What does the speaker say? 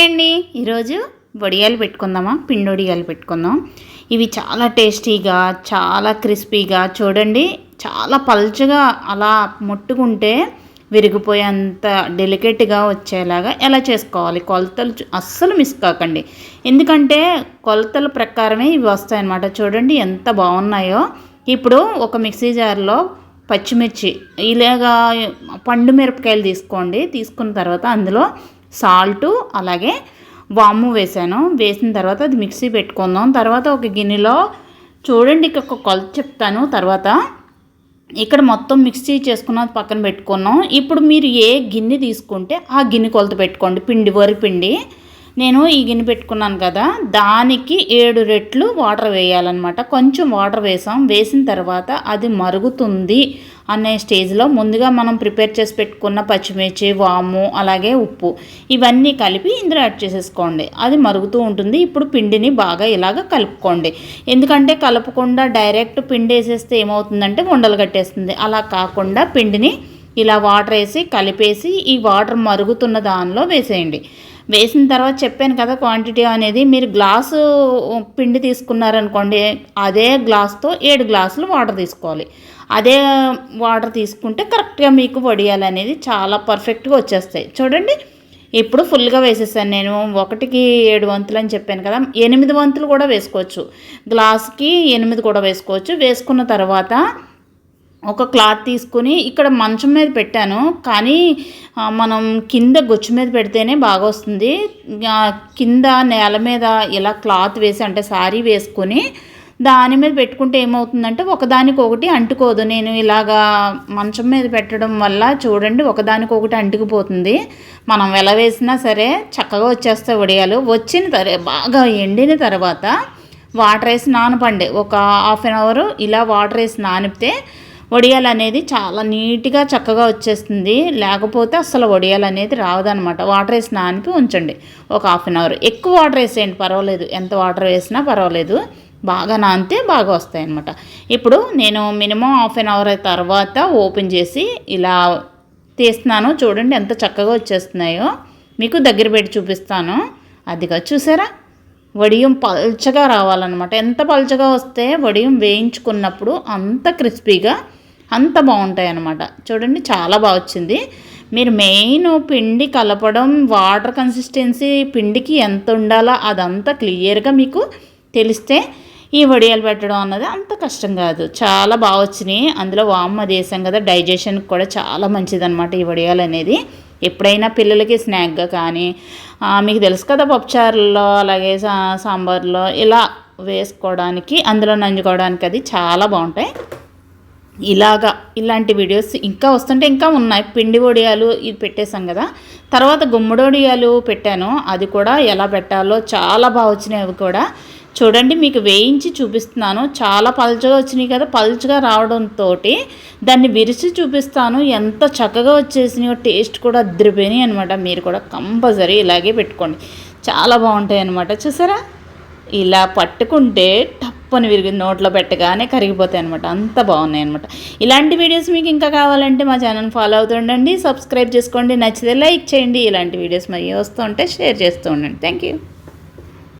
Hi అండి ఈరోజు వడియాలు పెట్టుకుందామా? పిండి వడియాలు పెట్టుకుందాం. ఇవి చాలా టేస్టీగా చాలా క్రిస్పీగా చూడండి. చాలా పల్చగా అలా ముట్టుకుంటే విరిగిపోయేంత డెలికేట్గా వచ్చేలాగా ఎలా చేసుకోవాలి? కొలతలు అస్సలు మిస్ కాకండి. ఎందుకంటే కొలతల ప్రకారమే ఇవి వస్తాయన్నమాట. చూడండి ఎంత బాగున్నాయో. ఇప్పుడు ఒక మిక్సీ జార్లో పచ్చిమిర్చి ఇలాగా పండు మిరపకాయలు తీసుకోండి. తీసుకున్న తర్వాత అందులో సాల్టు అలాగే వాము వేసాను. వేసిన తర్వాత అది మిక్సీ పెట్టుకుందాం. తర్వాత ఒక గిన్నెలో చూడండి ఇక ఒక కొలత చెప్తాను. తర్వాత ఇక్కడ మొత్తం మిక్సీ చేసుకున్న పక్కన పెట్టుకున్నాం. ఇప్పుడు మీరు ఏ గిన్నె తీసుకుంటే ఆ గిన్నె కొలత పెట్టుకోండి. పిండి వరి పిండి. నేను ఈ గిన్నె పెట్టుకున్నాను కదా దానికి ఏడు రెట్లు వాటర్ వేయాలన్నమాట. కొంచెం వాటర్ వేసాం. వేసిన తర్వాత అది మరుగుతుంది అనే స్టేజ్లో ముందుగా మనం ప్రిపేర్ చేసి పెట్టుకున్న పచ్చిమిర్చి వాము అలాగే ఉప్పు ఇవన్నీ కలిపి ఇందులో యాడ్ చేసేసుకోండి. అది మరుగుతూ ఉంటుంది. ఇప్పుడు పిండిని బాగా ఇలాగ కలుపుకోండి. ఎందుకంటే కలపకుండా డైరెక్ట్ పిండి వేసేస్తే ఏమవుతుందంటే ఉండలు కట్టేస్తుంది. అలా కాకుండా పిండిని ఇలా వాటర్ వేసి కలిపేసి ఈ వాటర్ మరుగుతున్న దానిలో వేసేయండి. వేసిన తర్వాత చెప్పాను కదా క్వాంటిటీ అనేది. మీరు గ్లాసు పిండి తీసుకున్నారనుకోండి అదే గ్లాస్తో ఏడు గ్లాసులు వాటర్ తీసుకోవాలి. అదే వాటర్ తీసుకుంటే కరెక్ట్గా మీకు వడియాలు అనేది చాలా పర్ఫెక్ట్గా వచ్చేస్తాయి. చూడండి ఇప్పుడు ఫుల్గా వేసేసాను నేను. ఒకటికి ఏడు వంతులు అని చెప్పాను కదా ఎనిమిది వంతులు కూడా వేసుకోవచ్చు. గ్లాస్కి ఎనిమిది కూడా వేసుకోవచ్చు. వేసుకున్న తర్వాత ఒక క్లాత్ తీసుకుని ఇక్కడ మంచం మీద పెట్టాను. కానీ మనం కింద గొచ్చు మీద పెడితేనే బాగా వస్తుంది కింద నేల మీద ఇలా క్లాత్ వేసి అంటే శారీ వేసుకొని దాని మీద పెట్టుకుంటే ఏమవుతుందంటే ఒకదానికొకటి అంటుకోదు. నేను ఇలాగా మంచం మీద పెట్టడం వల్ల చూడండి ఒకదానికొకటి అంటుకుపోతుంది. మనం వెల వేసినా సరే చక్కగా వచ్చేస్తే వడియాలు. వచ్చిన తరే బాగా ఎండిన తర్వాత వాటర్ వేసి నానపండి. ఒక హాఫ్ అన్ అవర్ ఇలా వాటర్ వేసి నానిపితే వడియాలు అనేది చాలా నీట్గా చక్కగా వచ్చేస్తుంది. లేకపోతే అసలు వడియాలు అనేది రావదనమాట. వాటర్ వేసి నానిపి ఉంచండి. ఒక హాఫ్ అన్ అవర్. ఎక్కువ వాటర్ వేసేయండి పర్వాలేదు. ఎంత వాటర్ వేసినా పర్వాలేదు. బాగా నానితే బాగా వస్తాయి అనమాట ఇప్పుడు నేను మినిమం హాఫ్ అన్ అవర్ తర్వాత ఓపెన్ చేసి ఇలా తీస్తున్నాను. చూడండి ఎంత చక్కగా వచ్చేస్తున్నాయో. మీకు దగ్గర పెట్టి చూపిస్తాను. అదిగా చూసారా? వడియం పల్చగా రావాలన్నమాట. ఎంత పల్చగా వస్తే వడియం వేయించుకున్నప్పుడు అంత క్రిస్పీగా అంత బాగుంటాయి అన్నమాట చూడండి చాలా బాగా వచ్చింది. మీరు మెయిన్ పిండి కలపడం వాటర్ కన్సిస్టెన్సీ పిండికి ఎంత ఉండాలో అదంతా క్లియర్గా మీకు తెలిస్తే ఈ వడియాలు పెట్టడం అన్నది అంత కష్టం కాదు. చాలా బాగా వచ్చినాయి. అందులో వామ్మ దేశం కదా డైజెషన్కి కూడా చాలా మంచిదన్నమాట ఈ వడియాలు అనేది. ఎప్పుడైనా పిల్లలకి స్నాక్గా కానీ మీకు తెలుసు కదా పప్పుచారుల్లో అలాగే సాంబార్లో ఇలా వేసుకోవడానికి అందులో నంజుకోవడానికి అది చాలా బాగుంటాయి. ఇలాగా ఇలాంటి వీడియోస్ ఇంకా వస్తుంటే ఇంకా ఉన్నాయి. పిండి వడియాలు ఇది పెట్టేశాం కదా. తర్వాత గుమ్మడి వడియాలు పెట్టాను. అది కూడా ఎలా పెట్టాలో చాలా బాగా వచ్చినాయి అవి కూడా. చూడండి మీకు వేయించి చూపిస్తున్నాను. చాలా పలుచగా వచ్చినాయి కదా. పలుచగా రావడంతో దాన్ని విరిచి చూపిస్తాను. ఎంత చక్కగా వచ్చేసినాయో టేస్ట్ కూడా అద్దరిపోయినాయి అనమాట మీరు కూడా కంపల్సరీ ఇలాగే పెట్టుకోండి. చాలా బాగుంటాయి అనమాట చూసారా? ఇలా పట్టుకుంటే టప్పని విరిగి నోట్లో పెట్టగానే కరిగిపోతాయి అనమాట అంత బాగున్నాయి అనమాట ఇలాంటి వీడియోస్ మీకు ఇంకా కావాలంటే మా ఛానల్ ఫాలో అవుతుండండి సబ్స్క్రైబ్ చేసుకోండి నచ్చితే లైక్ చేయండి. ఇలాంటి వీడియోస్ మరి వస్తూ ఉంటే షేర్ చేస్తూ ఉండండి. Thank you